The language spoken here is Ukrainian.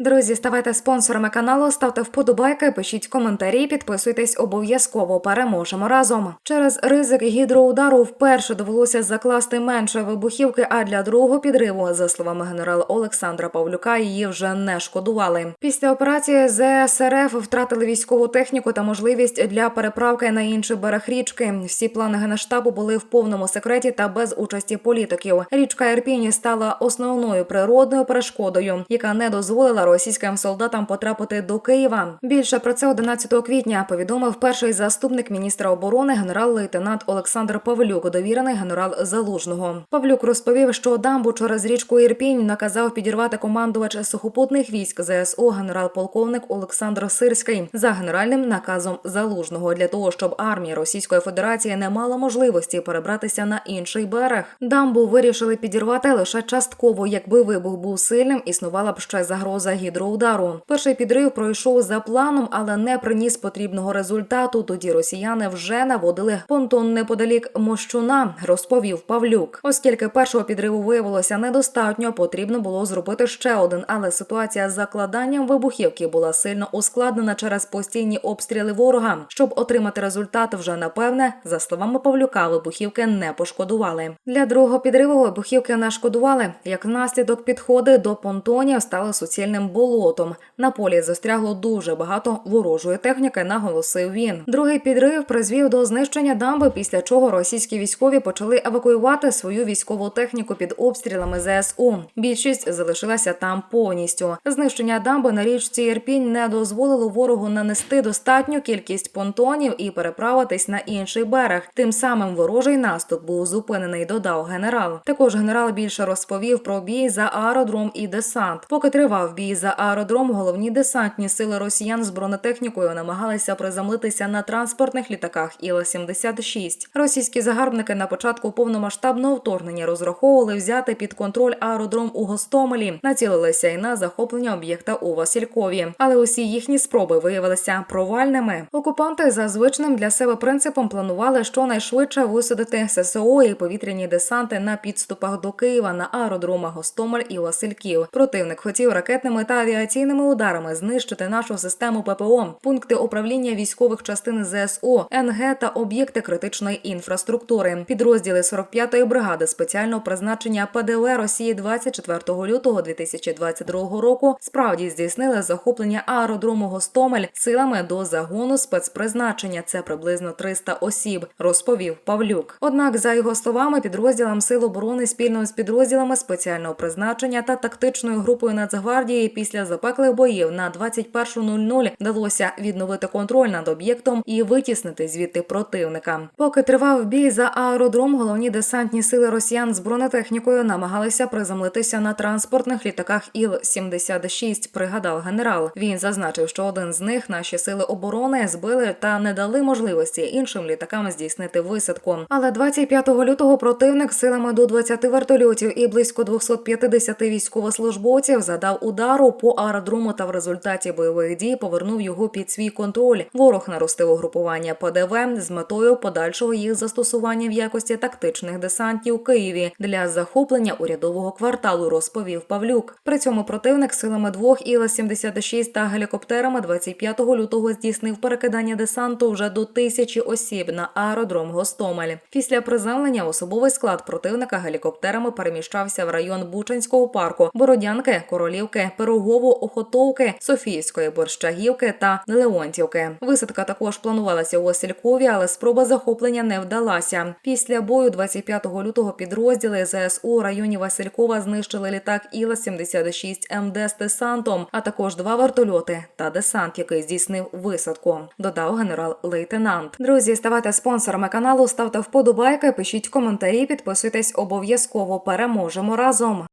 Друзі, ставайте спонсорами каналу, ставте вподобайки, пишіть коментарі, підписуйтесь обов'язково. Переможемо разом. Через ризик гідроудару вперше довелося закласти менше вибухівки. А для другого підриву, за словами генерала Олександра Павлюка, її вже не шкодували. Після операції ЗСРФ втратили військову техніку та можливість для переправки на інший берег річки. Всі плани генштабу були в повному секреті та без участі політиків. Річка Ірпіні стала основною природною перешкодою, яка не дозволила російським солдатам потрапити до Києва. Більше про це 11 квітня повідомив перший заступник міністра оборони генерал-лейтенант Олександр Павлюк, довірений генерал Залужного. Павлюк розповів, що дамбу через річку Ірпінь наказав підірвати командувач сухопутних військ ЗСУ генерал-полковник Олександр Сирський за генеральним наказом Залужного для того, щоб армія Російської Федерації не мала можливості перебратися на інший берег. Дамбу вирішили підірвати лише частково. Якби вибух був сильним, існувала б ще загроза гідроудару. Перший підрив пройшов за планом, але не приніс потрібного результату. Тоді росіяни вже наводили понтон неподалік Мощуна, розповів Павлюк. Оскільки першого підриву виявилося недостатньо, потрібно було зробити ще один. Але ситуація з закладанням вибухівки була сильно ускладнена через постійні обстріли ворога. Щоб отримати результат, вже напевне, за словами Павлюка, вибухівки не пошкодували. Для другого підриву вибухівки не шкодували. Як наслідок підходи до понтонів стали суцільним болотом. На полі застрягло дуже багато ворожої техніки, наголосив він. Другий підрив призвів до знищення дамби, після чого російські військові почали евакуювати свою військову техніку під обстрілами ЗСУ. Більшість залишилася там повністю. Знищення дамби на річці Ірпінь не дозволило ворогу нанести достатню кількість понтонів і переправитись на інший берег. Тим самим ворожий наступ був зупинений. Додав генерал. Також генерал більше розповів про бій за аеродром і десант. Поки тривав бій за аеродром, головні десантні сили росіян з бронетехнікою намагалися приземлитися на транспортних літаках Іла-76. Російські загарбники на початку повномасштабного вторгнення розраховували взяти під контроль аеродром у Гостомелі, націлилися й на захоплення об'єкта у Василькові. Але усі їхні спроби виявилися провальними. Окупанти за звичним для себе принципом планували щонайшвидше висадити ССО і повітряні десанти на підступах до Києва на аеродромах Гостомель і Васильків. Противник хотів ракетними та авіаційними ударами знищити нашу систему ППО, пункти управління військових частин ЗСУ, НГ та об'єкти критичної інфраструктури. Підрозділи 45-ї бригади спеціального призначення ПДВ Росії 24 лютого 2022 року справді здійснили захоплення аеродрому Гостомель силами до загону спецпризначення. Це приблизно 300 осіб, розповів Павлюк. Однак, за його словами, підрозділам сил оборони спільно з підрозділами спеціального призначення та тактичною групою Нацгвардії після запеклих боїв на 21.00 вдалося відновити контроль над об'єктом і витіснити звідти противника. Поки тривав бій за аеродром, головні десантні сили росіян з бронетехнікою намагалися приземлитися на транспортних літаках Іл-76, пригадав генерал. Він зазначив, що один з них наші сили оборони збили та не дали можливості іншим літакам здійснити висадку. Але 25 лютого противник силами до 20 вертольотів і близько 250 військовослужбовців задав удару по аеродрому та в результаті бойових дій повернув його під свій контроль. Ворог наростив угрупування ПДВ з метою подальшого їх застосування в якості тактичних десантів у Києві для захоплення урядового кварталу, розповів Павлюк. При цьому противник силами двох Іла-76 та гелікоптерами 25 лютого здійснив перекидання десанту вже до тисячі осіб на аеродром Гостомель. Після приземлення особовий склад противника гелікоптерами переміщався в район Бучанського парку, Бородянки, Королівки, Пирогово, Охотовки, Софіївської Борщагівки та Леонтівки. Висадка також планувалася у Василькові, але спроба захоплення не вдалася. Після бою 25 лютого підрозділи ЗСУ у районі Василькова знищили літак Іла-76 МД з десантом, а також два вертольоти та десант, який здійснив висадку. Додав генерал-лейтенант. Друзі, ставайте спонсорами каналу, ставте вподобайки, пишіть коментарі, підписуйтесь обов'язково. Переможемо разом.